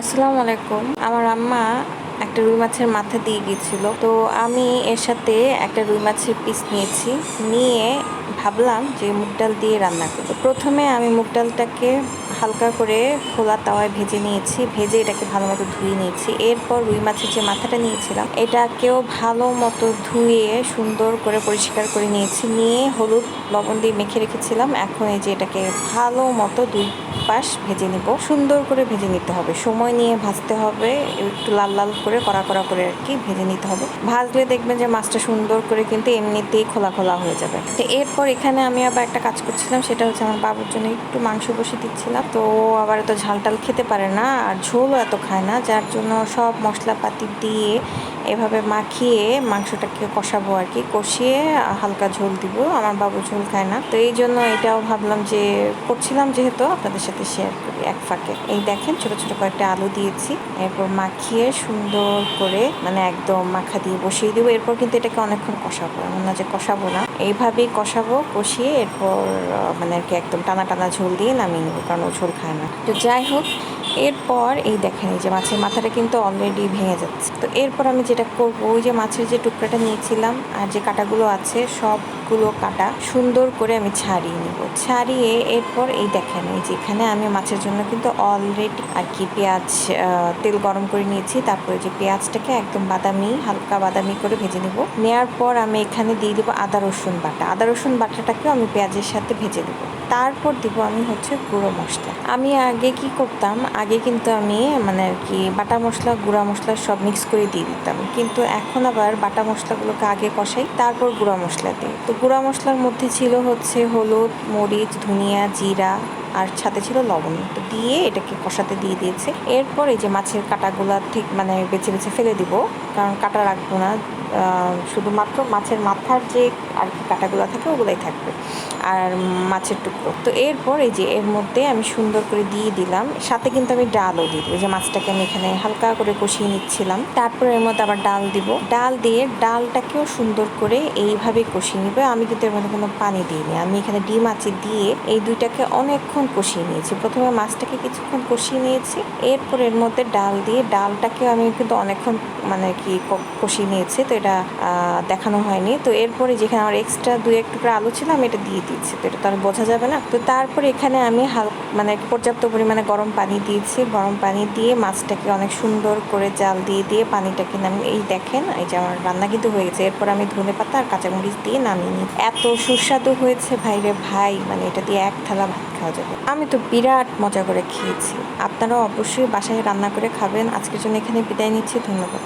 আসসালামু আলাইকুম। আমার আম্মা একটা রুই মাছের মাথা দিয়ে গিয়েছিল। তো আমি এর সাথে একটা রুই মাছের পিস নিয়েছি। নিয়ে ভাবলাম যে মুগ ডাল দিয়ে রান্না করব। প্রথমে আমি মুগ ডালটাকে হালকা করে খোলা তাওয়ায় ভেজে নিয়েছি। ভেজে এটাকে ভালো মতো ধুয়ে নিয়েছি। এরপর রুই মাছের যে মাথাটা নিয়েছিলাম, এটাকেও ভালো মতো ধুয়ে সুন্দর করে পরিষ্কার করে নিয়েছি। নিয়ে হলুদ লবণ দিয়ে মেখে রেখেছিলাম। এখন এই যে এটাকে ভালো মতো দুই পাশ ভেজে নিব। সুন্দর করে ভেজে নিতে হবে। সময় নিয়ে ভাজতে হবে। একটু লাল লাল করে, কড়া কড়া করে আর কি ভেজে নিতে হবে। ভাজলে দেখবেন যে মাছটা সুন্দর করে কিন্তু এমনিতেই খোলা খোলা হয়ে যাবে। তো এরপর এখানে আমি আবার একটা কাজ করছিলাম, সেটা হচ্ছে আমার বাবুর জন্য একটু মাংস বসিয়ে দিচ্ছিলাম। তো আবার এত ঝাল টাল খেতে পারে না আর ঝোলও এত খায় না। যার জন্য সব মশলাপাতি দিয়ে এভাবে মাখিয়ে মাংসটাকে কষাবো আর কি। কষিয়ে হালকা ঝোল দিব, আমার বাবু ঝোল খায় না। তো এই জন্য এটাও ভাবলাম যে করছিলাম যেহেতু আপনাদের সাথে শেয়ার করি এক ফাঁকে। এই দেখেন ছোট ছোট কয়েকটা আলু দিয়েছি, এরপর মাখিয়ে সুন্দর করে মানে একদম মাখা দিয়ে বসিয়ে দিব। এরপর কিন্তু এটাকে অনেকক্ষণ কষাবো, এমন না যে কষাবো না। এইভাবেই কষাবো, কষিয়ে এরপর মানে আর কি একদম টানা টানা ঝোল দিয়ে নামিয়ে নেব, কারণ ও ঝোল খায় না। তো যাই হোক এরপর এই দেখেন, এই যে মাছের মাথাটা কিন্তু অলরেডি ভেঙে যাচ্ছে। তো এরপর আমি যেটা করব, ওই যে মাছের যে টুকরাটা নিয়েছিলাম আর যে কাটাগুলো আছে, সবগুলো কাটা সুন্দর করে আমি ছাড়িয়ে নিব। ছাড়িয়ে এরপর এই দেখেন, এই যে এখানে আমি মাছের জন্য কিন্তু অলরেডি আর কি পেঁয়াজ তেল গরম করে নিয়েছি। তারপরে যে পেঁয়াজটাকে একদম বাদামি, হালকা বাদামি করে ভেজে নিব। নেওয়ার পর আমি এখানে দিয়ে দেবো আদা রসুন বাটা। আদা রসুন বাটাটাকেও আমি পেঁয়াজের সাথে ভেজে দেবো তারপর দিব আমি হচ্ছে গুঁড়ো মশলা। আমি আগে কি করতাম? আগে কিন্তু আমি মানে আর কি, বাটা মশলা, গুঁড়া মশলা সব মিক্স করে দিয়ে দিতাম। কিন্তু এখন আবার বাটা মশলাগুলোকে আগে কষাই, তারপর গুঁড়া মশলা দিই। তো গুঁড়া মশলার মধ্যে ছিল হচ্ছে হলুদ, মরিচ, ধনিয়া, জিরা, আর সাথে ছিল লবণ। তো দিয়ে এটাকে কষাতে দিয়ে দিয়েছে। এরপর এই যে মাছের কাটাগুলা ঠিক মানে বেছে বেছে ফেলে দিব। কারণ কাটা রাখব না শুধুমাত্র মাছের মাথার যে আর কি কাটাগুলো থাকে, ওগুলাই থাকবে। আর মাছের টুকরো। তো এরপর এই যে এর মধ্যে আমি সুন্দর করে দিয়ে দিলাম। সাথে কিন্তু আমি ডালও দিব। এই যে মাছটাকে আমি এখানে হালকা করে কষিয়ে নিচ্ছিলাম। তারপর এর মধ্যে আবার ডাল দিব। ডাল দিয়ে ডালটাকেও সুন্দর করে এইভাবে কষিয়ে নিবে। আমি কিন্তু এর মধ্যে কোনো পানি দিইনি। আমি এখানে ডিম আঁচি দিয়ে এই দুইটাকে অনেকক্ষণ কষিয়ে নিয়েছি। প্রথমে মাছটাকে কিছুক্ষণ কষিয়ে নিয়েছি। এরপর এর মধ্যে ডাল দিয়ে ডালটাকেও আমি কিন্তু অনেকক্ষণ মানে কি কষিয়ে নিয়েছি। তো এটা দেখানো হয়নি। তো এরপরে যেখানে আমার এক্সট্রা দুই এক টুকরা আলু ছিল, আমি এটা দিয়ে দিচ্ছি তো এটা তো আর বোঝা যাবে না। তো তারপরে এখানে আমি হাল মানে পর্যাপ্ত পরিমাণে গরম পানি দিয়েছি। গরম পানি দিয়ে মাছটাকে অনেক সুন্দর করে জাল দিয়ে দিয়ে পানিটাকে নামি, এই দেখেন, এই যে আমার রান্না কিন্তু হয়ে গেছে। এরপর আমি ধনে পাতা আর কাঁচামরিচ দিয়ে নামিয়ে নিই এত সুস্বাদু হয়েছে ভাইরে ভাই মানে এটা দিয়ে এক থালা ভাত খাওয়া যাবে। আমি তো বিরাট মজা করে খেয়েছি। আপনারাও অবশ্যই বাসায় রান্না করে খাবেন। আজকের জন্য এখানে বিদায় নিচ্ছি। ধন্যবাদ।